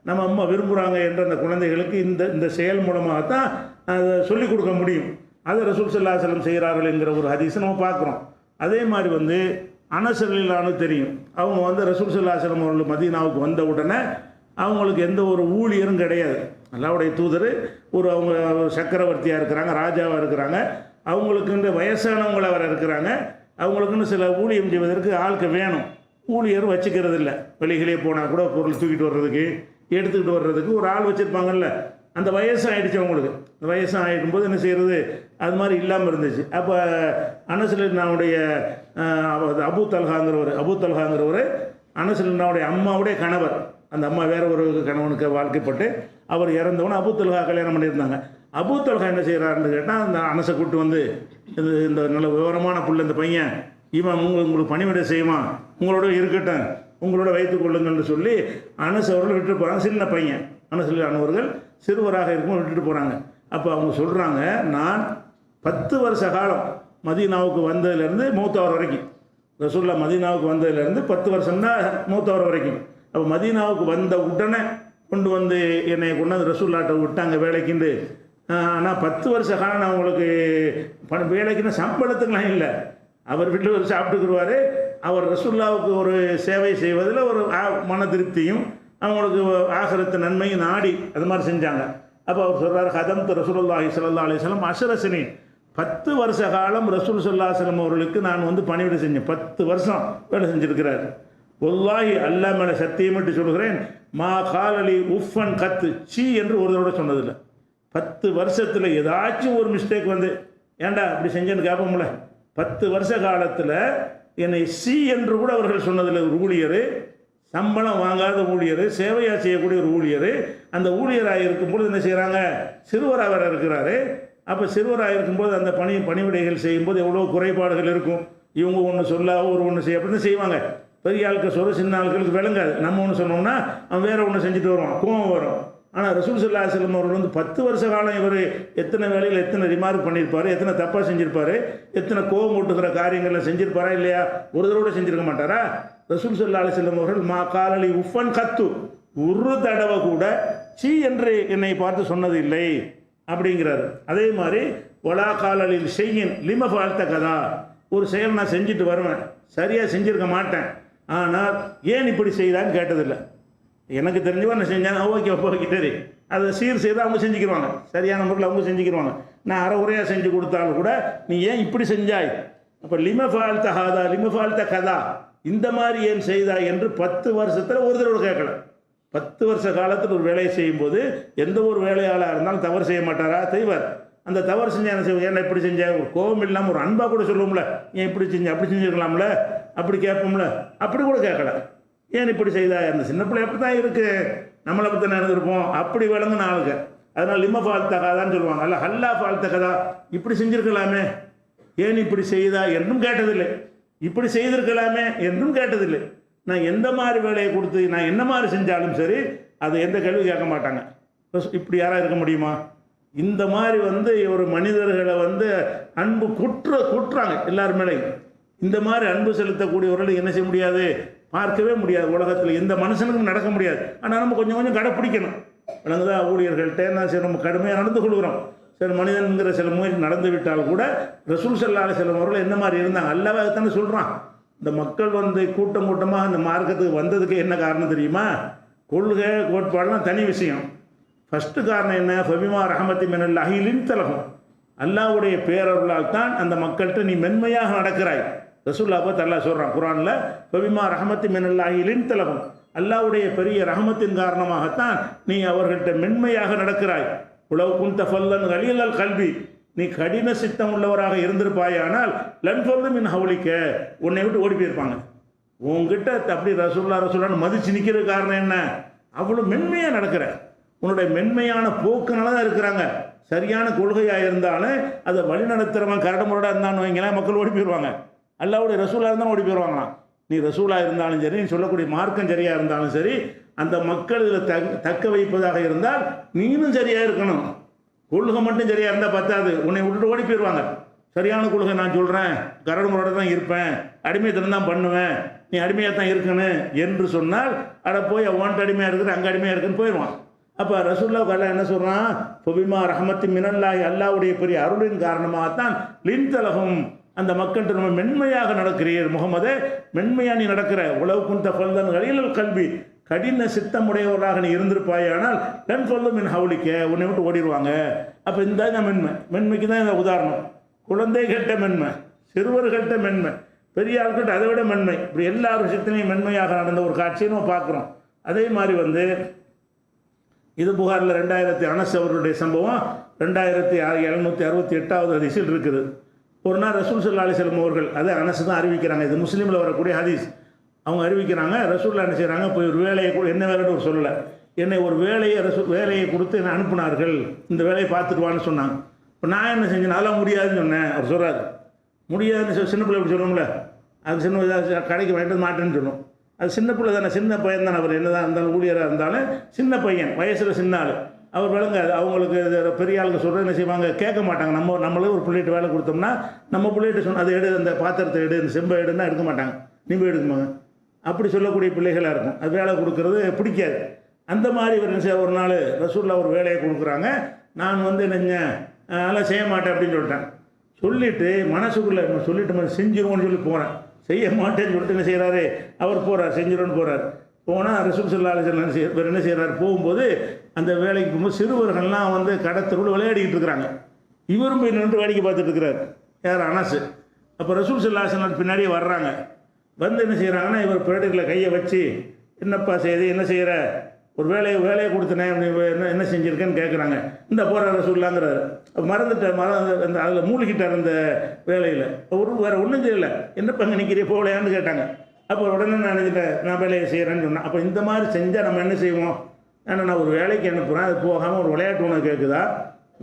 நம்ம அம்மா விரும்புகிறாங்க என்ற அந்த குழந்தைகளுக்கு இந்த இந்த செயல் மூலமாகத்தான் அதை சொல்லிக் கொடுக்க முடியும். அதை ரசூல் சல்லா செல்லம் செய்கிறார்கள் என்கிற ஒரு ஹதீஸை நம்ம பார்க்குறோம். அதே மாதிரி வந்து அனசரிலானு தெரியும். அவங்க வந்து ரசூல் சல்லா செல்லம் அவர்கள் மதீனாவுக்கு வந்த உடனே அவங்களுக்கு எந்த ஒரு ஊழியரும் கிடையாது. அல்லாவுடைய தூதர் ஒரு அவங்க சக்கரவர்த்தியாக இருக்கிறாங்க ராஜாவாக இருக்கிறாங்க. அவங்களுக்குன்ற வயசானவங்கள வர இருக்கிறாங்க. அவங்களுக்குன்னு சில ஊழியம் செய்வதற்கு ஆளுக்கு வேணும். ஊழியர் வச்சுக்கிறது இல்லை வெளிகளே போனால் கூட பொருள் தூக்கிட்டு வர்றதுக்கு எடுத்துக்கிட்டு வர்றதுக்கு ஒரு ஆள் வச்சுருப்பாங்கல்ல. அந்த வயசு ஆயிடுச்சு அவங்களுக்கு. அந்த வயசு ஆகிடும்போது என்ன செய்கிறது அது மாதிரி இல்லாமல் இருந்துச்சு. அப்போ அனசுலினாவுடைய அபு தல்ஹாங்கிறவர் அபு தல்ஹாங்கிறவர் அனசுலினாவுடைய அம்மாவுடைய கணவர். அந்த அம்மா வேற ஒரு கணவனுக்கு வாழ்க்கைப்பட்டு அவர் இறந்தவன அபு தல்ஹா கல்யாணம் பண்ணியிருந்தாங்க. அபு தல்ஹா என்ன செய்கிறாருன்னு கேட்டால் அந்த அனசை கூட்டு வந்து இது இந்த நல்ல விவரமான புள்ள இந்த பையன் இவன் உங்களுக்கு உங்களுக்கு பணிவிடை செய்வான். உங்களோட இருக்கட்டும். உங்களோட வைத்துக் கொள்ளுங்கள்னு சொல்லி அனஸ் அவர்கள் விட்டுட்டு போகிறாங்க சின்ன பையன். அனசில் அவர்கள் சிறுவராக இருக்கும் விட்டுட்டு போகிறாங்க அப்போ அவங்க சொல்கிறாங்க நான் பத்து வருஷ காலம் மதீனாவுக்கு வந்ததுலேருந்து மூத்தவர் வரைக்கும். ரசூல்லா மதீனாவுக்கு வந்ததுலேருந்து பத்து வருஷம்தான் மூத்தவர் வரைக்கும். அப்போ மதீனாவுக்கு வந்த உடனே கொண்டு வந்து என்னை கொண்டு வந்து ரசூல்லாட்ட விட்டாங்க வேலைக்குண்டு. ஆனால் பத்து வருஷ காலம் நான் உங்களுக்கு பண வேலைக்குன்னு சம்பளத்துக்கெலாம் இல்லை. அவர் வீட்டில் ஒரு சாப்பிட்டுக்குருவார். அவர் ரசுல்லாவுக்கு ஒரு சேவை செய்வதில் ஒரு ஆ- மன திருப்தியும் அவங்களுக்கு ஆகரத்து நன்மையும் நாடி அது மாதிரி செஞ்சாங்க. அப்போ அவர் சொல்கிறார் ஹதம் து ரசூலுல்லாஹி சல்லா அலிஸ்லாம் அசரசனி பத்து வருஷ காலம் ரசூல் சல்லாஹலம் அவர்களுக்கு நான் வந்து பணிவிட செஞ்சேன். பத்து வருஷம் வேலை செஞ்சுருக்கிறார். ஒல்லாஹி அல்லா மேலே சத்தியமிட்டு சொல்கிறேன். மா காலலி உஃபன் கத்து சீ என்று ஒரு தடவை சொன்னதில்லை. பத்து வருஷத்தில் ஏதாச்சும் ஒரு மிஸ்டேக் வந்து ஏன்டா இப்படி செஞ்சேன்னு கேட்போம்ல? பத்து வருஷ காலத்தில் என்னை சி என்று கூட அவர்கள் சொன்னதில் ஒரு ஊழியர். சம்பளம் வாங்காத ஊழியர் சேவையாக செய்யக்கூடிய ஒரு ஊழியர். அந்த ஊழியராக இருக்கும்போது என்ன செய்கிறாங்க சிறுவராக வேறு இருக்கிறாரு. அப்போ சிறுவராக இருக்கும்போது அந்த பணி பணிவிடைகள் செய்யும்போது எவ்வளோ குறைபாடுகள் இருக்கும்? இவங்க ஒன்று சொல்ல ஒரு ஒன்று செய்ய அப்படின்னு செய்வாங்க? பெரிய ஆட்கள் சொல்ல சின்ன ஆட்களுக்கு விளங்காது. நம்ம ஒன்று சொன்னோம்னா அவன் வேறு ஒன்று செஞ்சுட்டு வருவான். கோவம் வரும். ஆனால் ரசூல் சல்லா செல்லம் அவர்கள் வந்து பத்து வருஷ காலம் இவர் எத்தனை வேலையில் எத்தனை ரிமார்க் பண்ணியிருப்பாரு எத்தனை தப்பாக செஞ்சிருப்பார் எத்தனை கோவம் ஓட்டுகிற காரியங்களை செஞ்சிருப்பாரா இல்லையா? ஒரு தடவை செஞ்சிருக்க மாட்டாரா? ரசூல் சல்லா செல்லம் அவர்கள் மா காலலி உஃபன் கத்து ஒரு தடவை கூட சி என்று என்னை பார்த்து சொன்னது இல்லை அப்படிங்கிறாரு. அதே மாதிரி ஒலா காலலில் செய்யின் லிம வாழ்த்த கதா ஒரு செயல் நான் செஞ்சுட்டு வருவேன் சரியாக செஞ்சிருக்க மாட்டேன் ஆனால் ஏன் இப்படி செய்தான்னு கேட்டதில்லை. எனக்கு தெரிஞ்சவன் நான் செஞ்சேன். ஓகே ஓகே சரி. அதை சீர் செய்து அவங்க செஞ்சுக்கிடுவாங்க சரியான முறையில் அவங்க செஞ்சுக்கிடுவாங்க நான் அரை உரையாக செஞ்சு கொடுத்தாலும் கூட நீ ஏன் இப்படி செஞ்சாய்? அப்போ லிமஃபால்த ஹாதா லிமஃபால்த கதா. இந்த மாதிரி ஏன் செய்தாய் என்று பத்து வருஷத்தில் ஒரு தடவை கேட்கல. பத்து வருஷ காலத்தில் ஒரு வேலையை செய்யும்போது எந்த ஒரு வேலையாளாக இருந்தாலும் தவறு செய்ய மாட்டாரா? செய்வார். அந்த தவறு செஞ்சா என்ன செய்வோம் ஏன்னா இப்படி செஞ்ச? ஒரு கோபம் இல்லாமல் ஒரு அன்பாக கூட சொல்லுவோம்ல. ஏன் இப்படி செஞ்ச? அப்படி செஞ்சுருக்கலாம்ல. அப்படி கேட்போம்ல. அப்படி கூட கேட்கல. ஏன் இப்படி செய்தா? அந்த சின்ன பிள்ளை அப்படி தான் இருக்கு. நம்மளை பற்றி நடந்திருப்போம் அப்படி விளங்குன ஆளுங்க அதனால் லிம்ம ஃபால் தகாதான்னு சொல்லுவாங்க. அல்ல ஹல்லா ஃபால் தகதா இப்படி செஞ்சுருக்கலாமே. ஏன் இப்படி செய்தா என்றும் கேட்டதில்லை. இப்படி செய்திருக்கலாமே என்றும் கேட்டதில்லை. நான் எந்த மாதிரி வேலையை கொடுத்து நான் என்ன மாதிரி செஞ்சாலும் சரி அதை எந்த கேள்வி கேட்க மாட்டாங்க. பஸ் இப்படி யாராக இருக்க முடியுமா? இந்த மாதிரி வந்து ஒரு மனிதர்களை வந்து அன்பு குற்ற குற்றாங்க. எல்லார் மேலேயும். இந்த மாதிரி அன்பு செலுத்தக்கூடியவர்கள் என்ன செய்ய முடியாது? பார்க்கவே முடியாது உலகத்தில். எந்த மனுஷனுக்கும் நடக்க முடியாது. ஆனால் நம்ம கொஞ்சம் கொஞ்சம் கடைப்பிடிக்கணும். விளங்குதா ஊழியர்கள்ட்ட நான் சரி நம்ம கடுமையாக நடந்து கொள்கிறோம். சில மனிதன்கிற சில முயற்சி நடந்து விட்டால் கூட ரசூல் செல்லாத சில அவர்கள் என்ன மாதிரி இருந்தாங்க? தானே சொல்கிறான் இந்த மக்கள் வந்து கூட்டம் கூட்டமாக இந்த மார்க்கத்துக்கு வந்ததுக்கு என்ன காரணம் தெரியுமா? கொள்கை கோட்பாடெல்லாம் தனி விஷயம். ஃபஸ்ட்டு காரணம் என்ன? ஃபபிமா ரஹமத்தி மெனல் அகிலின் தலகம் அல்லாவுடைய பேரருளால் தான் அந்த மக்கள்கிட்ட நீ மென்மையாக நடக்கிறாய். ரசூல்லா பார்த்து அல்லாஹ் சொல்கிறான் குரானில் ஃபபிமா ரஹமத்து மினல்லாஹிலின் தலகம் அல்லாவுடைய பெரிய ரஹமத்தின் காரணமாகத்தான் நீ அவர்கள்ட்ட மென்மையாக நடக்கிறாய். உளவு குந்த ஃபல்லன் கலியலால் கல்வி நீ கடின சித்தம் உள்ளவராக இருந்திருப்பாயானால் லன் சொல்லு மின் ஹவுளிக்க உன்னை விட்டு ஓடி போயிருப்பாங்க. உங்ககிட்ட அப்படி ரசூல்லா ரசூல்லான்னு மதிச்சு நிற்கிற காரணம் என்ன? அவ்வளோ மென்மையாக நடக்கிற. உன்னுடைய மென்மையான போக்குனால தான் இருக்கிறாங்க. சரியான கொள்கையாக இருந்தாலும் அதை வழி நடத்துகிறவன் கரடு முரடாக இருந்தான்னு வைங்களேன் மக்கள் ஓடி போயிடுவாங்க அல்லாவுடைய ரசூலாக இருந்தாலும் ஓடி போயிடுவாங்களாம் நீ ரசூலாக இருந்தாலும் சரி நீ சொல்லக்கூடிய மார்க்கம் சரியாக இருந்தாலும் சரி அந்த மக்கள் இதில் தக் தக்க வைப்பதாக இருந்தால் நீனும் சரியாக இருக்கணும். கொள்கை மட்டும் சரியாக இருந்தால் பத்தாது. உன்னை விட்டுட்டு ஓடி போயிடுவாங்க சரியான கொள்கை நான் சொல்கிறேன் கரடு தான் இருப்பேன். அடிமைத்தனம் தான் பண்ணுவேன். நீ அடிமையாக தான் இருக்கணும் என்று சொன்னால் அட போய் அவன்ட்டு அடிமையாக இருக்குது அங்கே அடிமையாக இருக்குன்னு போயிடுவான் அப்போ ரசூல்லா அல்லா என்ன சொல்கிறான் பொபிமா ரஹமத்தி மினல்லாஹி அல்லாவுடைய பெரிய அருளின் காரணமாகத்தான் லின் தலகம் அந்த மக்கள்கிட்ட நம்ம மென்மையாக நடக்கிறீர். முகமதே மென்மையாக நீ நடக்கிற. உளவு குந்த பல்தன் கலியல் கல்வி கடின சித்தமுடையவராக நீ இருந்திருப்பாயானால் லன் சொல்லும் என் ஹவுலிக்க உன்னை விட்டு ஓடிடுவாங்க. அப்போ இந்த தான் மென்மை. மென்மைக்கு தான் இந்த உதாரணம். குழந்தைகிட்ட மென்மை. சிறுவர்கள்ட்ட மென்மை. பெரிய ஆள்கிட்ட அதை விட மென்மை. இப்படி எல்லா விஷயத்திலையும் மென்மையாக நடந்த ஒரு காட்சியை நம்ம பார்க்குறோம். அதே மாதிரி வந்து இது புகாரில் ரெண்டாயிரத்தி அனஸ் அவருடைய சம்பவம். ரெண்டாயிரத்தி எழுநூற்றி அறுபத்தி எட்டாவது அதிசயில் இருக்குது. ஒரு நாள் ரசூல் சல்லா அலிஸ்லம் அவர்கள் அதை அனசு தான் அறிவிக்கிறாங்க. இது முஸ்லீமில் வரக்கூடிய ஹதீஸ். அவங்க அறிவிக்கிறாங்க ரசூல்லா என்ன செய்கிறாங்க போய் ஒரு வேலையை என்ன வேலைன்னு ஒரு சொல்லலை. என்னை ஒரு வேலையை ரசூ வேலையை கொடுத்து என்னை அனுப்புனார்கள். இந்த வேலையை பார்த்துட்டு வான்னு சொன்னாங்க. இப்போ நான் என்ன செஞ்சேன்? அதெல்லாம் முடியாதுன்னு சொன்னேன். அவர் சொல்கிறாரு முடியாதுன்னு சொல்லி சின்ன பிள்ளை இப்படி சொல்லணும்ல அது சின்ன இதாக கடைக்கு வாங்கிட்டு மாட்டேன்னு சொல்லும். அது சின்ன பிள்ளை தானே சின்ன பையன் தானே அவர். என்னதான் இருந்தாலும் ஊழியராக இருந்தாலும் சின்ன பையன் வயசில் சின்ன ஆள். அவர் விளங்காது அவங்களுக்கு இது பெரிய ஆளுங்க சொல்கிறது என்ன செய்வாங்க கேட்க மாட்டாங்க. நம்ம நம்மளே ஒரு பிள்ளைகிட்ட வேலை கொடுத்தோம்னா நம்ம பிள்ளைகிட்ட சொன்ன அதை எடு அந்த பாத்திரத்தை எடு இந்த செம்பை எடுன்னா எடுக்க மாட்டாங்க. நீ போய் எடுக்குமாங்க அப்படி சொல்லக்கூடிய பிள்ளைகளாக இருக்கும். அது வேலை கொடுக்கறது பிடிக்காது. அந்த மாதிரி இவர் என்ன செய்ய ஒரு நாள் ரசூல்லா ஒரு வேலையை கொடுக்குறாங்க. நான் வந்து என்ன அதெல்லாம் செய்ய மாட்டேன் அப்படின்னு சொல்லிட்டேன் சொல்லிவிட்டு மனசுக்குள்ளே நம்ம சொல்லிட்டு மாதிரி சொல்லி போகிறேன் செய்ய மாட்டேன்னு சொல்லிட்டு என்ன செய்கிறாரு அவர் போகிறார் செஞ்சிருவோன்னு போகிறார் போனால் ரசூல் சல்லா என்ன இவர் என்ன செய்கிறார் போகும்போது அந்த வேலைக்கு போகும்போது சிறுவர்கள்லாம் வந்து கடத்தருள் விளையாடிக்கிட்டு இருக்கிறாங்க. இவரும் போய் நின்று வேடிக்கை பார்த்துட்டு இருக்கிறார். யார்? அனசு. அப்போ ரசூல் சொல்லாசன் பின்னாடியே வர்றாங்க. வந்து என்ன செய்கிறாங்கன்னா இவர் பிறடுகளை கையை வச்சு என்னப்பா செய்யுது என்ன செய்கிற ஒரு வேலையை வேலையை கொடுத்தனேன் என்ன என்ன செஞ்சுருக்கேன்னு கேட்குறாங்க இந்த போகிற ரசூல்லாங்கிறாரு அப்போ மறந்துட்டேன் மறந்து அந்த அதில் மூழ்கிட்டார் அந்த வேலையில். ஒரு வேறு ஒன்றும் தெரியல என்னப்பா இங்கே நிற்கிறே போகலையான்னு கேட்டாங்க. அப்போ உடனே நான் நினைச்சிட்டேன் நான் வேலையை செய்கிறேன்னு சொன்னேன். அப்போ இந்த மாதிரி செஞ்சால் நம்ம என்ன செய்வோம்? ஏன்னா நான் ஒரு வேலைக்கு அனுப்புகிறேன் அது போகாமல் ஒரு விளையாட்டு உனக்கு கேட்குதா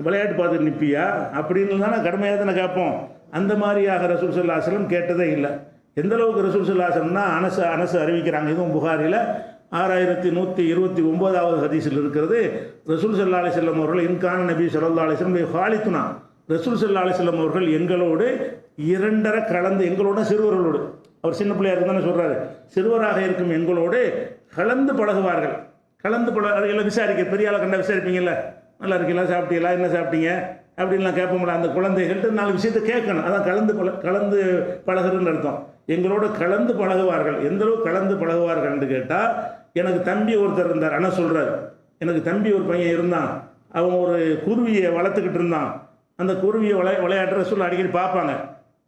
விளையாட்டு பார்த்துட்டு நிற்பியா அப்படின்னு தானே கடுமையாக தானே கேட்போம். அந்த மாதிரியாக ரசூல் சல்லாஹலம் கேட்டதே இல்லை. எந்த அளவுக்கு ரசூல் சொல்லாசம்னா அனசு அனசு அறிவிக்கிறாங்க இதுவும் புகாரில். ஆறாயிரத்தி நூற்றி இருபத்தி ஒம்போதாவது ஹதீஸில் இருக்கிறது ரசூல் சல்லா அலிஸ்லம் அவர்கள் இன்கான நபி சல்லா அலிஸ்லம் ஹாலித்துனா. ரசூல் சல்லா அலிஸ்லம் அவர்கள் எங்களோடு இரண்டரை கலந்து எங்களோட சிறுவர்களோடு அவர் சின்ன பிள்ளையா தானே சொல்கிறாரு சிறுவராக இருக்கும் எங்களோடு கலந்து பழகுவார்கள். கலந்து பழக எல்லாம் விசாரிக்க பெரிய ஆளை கண்டா விசாரிப்பீங்கல்ல? நல்லா இருக்கீங்களா? சாப்பிட்டீங்களா? என்ன சாப்பிட்டீங்க? அப்படின்லாம் கேட்போம்ல அந்த குழந்தைகள்கிட்ட நாலு விஷயத்தை கேட்கணும். அதான் கலந்து பழ கலந்து பழகிறதுன்னு அர்த்தம். எங்களோட கலந்து பழகுவார்கள். எந்த அளவுக்கு கலந்து பழகுவார்கள்னு கேட்டால் எனக்கு தம்பி ஒருத்தர் இருந்தார். ஆனால் சொல்கிறார் எனக்கு தம்பி ஒரு பையன் இருந்தான். அவன் ஒரு குருவியை வளர்த்துக்கிட்டு இருந்தான். அந்த குருவியை விளை விளையாடுற சொல்ல அடிக்கடி பார்ப்பாங்க.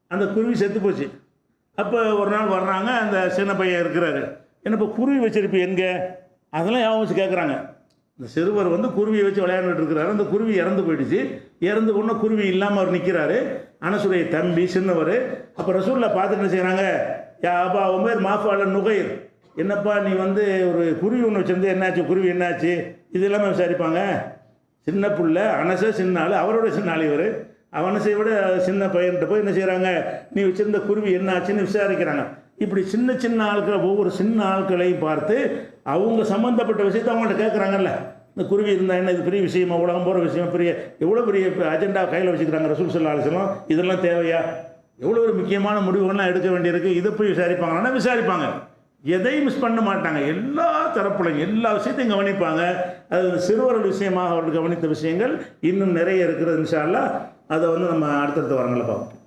அந்த குருவி செத்து போச்சு. அப்போ ஒரு நாள் வர்றாங்க அந்த சின்ன பையன் இருக்கிறாரு. என்ன இப்போ குருவி வச்சிருப்பு எங்கே? அதெல்லாம் ஞாபகம் வச்சு கேட்குறாங்க இந்த சிறுவர் வந்து குருவியை வச்சு விளையாண்டுட்டு இருக்கிறாரு. அந்த குருவி இறந்து போயிடுச்சு. இறந்து ஒன்று குருவி இல்லாமல் அவர் நிற்கிறாரு அனசுடைய தம்பி சின்னவர். அப்போ ரசூலில் பார்த்துட்டு என்ன செய்கிறாங்க யா அப்பா உமேர் மாஃபால நுகைர். என்னப்பா நீ வந்து ஒரு குருவி ஒன்று வச்சிருந்து என்னாச்சு? குருவி என்னாச்சு? இது எல்லாமே விசாரிப்பாங்க. சின்ன புள்ள அனச சின்ன ஆள் அவரோட சின்ன ஆள் இவர். அவனை விட சின்ன பையன்கிட்ட போய் என்ன செய்கிறாங்க நீ வச்சிருந்த குருவி என்ன ஆச்சுன்னு விசாரிக்கிறாங்க. இப்படி சின்ன சின்ன ஆட்களை ஒவ்வொரு சின்ன ஆட்களையும் பார்த்து அவங்க சம்மந்தப்பட்ட விஷயத்தை அவங்கள்ட்ட கேட்குறாங்கல்ல இந்த குருவி இருந்தால் என்ன இது பெரிய விஷயமா? உலகம் போகிற விஷயமா? பெரிய எவ்வளோ பெரிய அஜெண்டா கையில் வச்சுக்கிறாங்க ரசூல் சல்லா அலிஸ்லாம் இதெல்லாம் தேவையா? எவ்வளோ ஒரு முக்கியமான முடிவுகள்லாம் எடுக்க வேண்டியிருக்கு. இதை போய் விசாரிப்பாங்கன்னா விசாரிப்பாங்க. எதையும் மிஸ் பண்ண மாட்டாங்க. எல்லா தரப்புலையும் எல்லா விஷயத்தையும் கவனிப்பாங்க. அது சிறுவர்கள் விஷயமாக அவர்கள் கவனித்த விஷயங்கள் இன்னும் நிறைய இருக்கிறது இன்ஷா அதை வந்து நம்ம அடுத்தடுத்த வாரங்களில் பார்ப்போம்.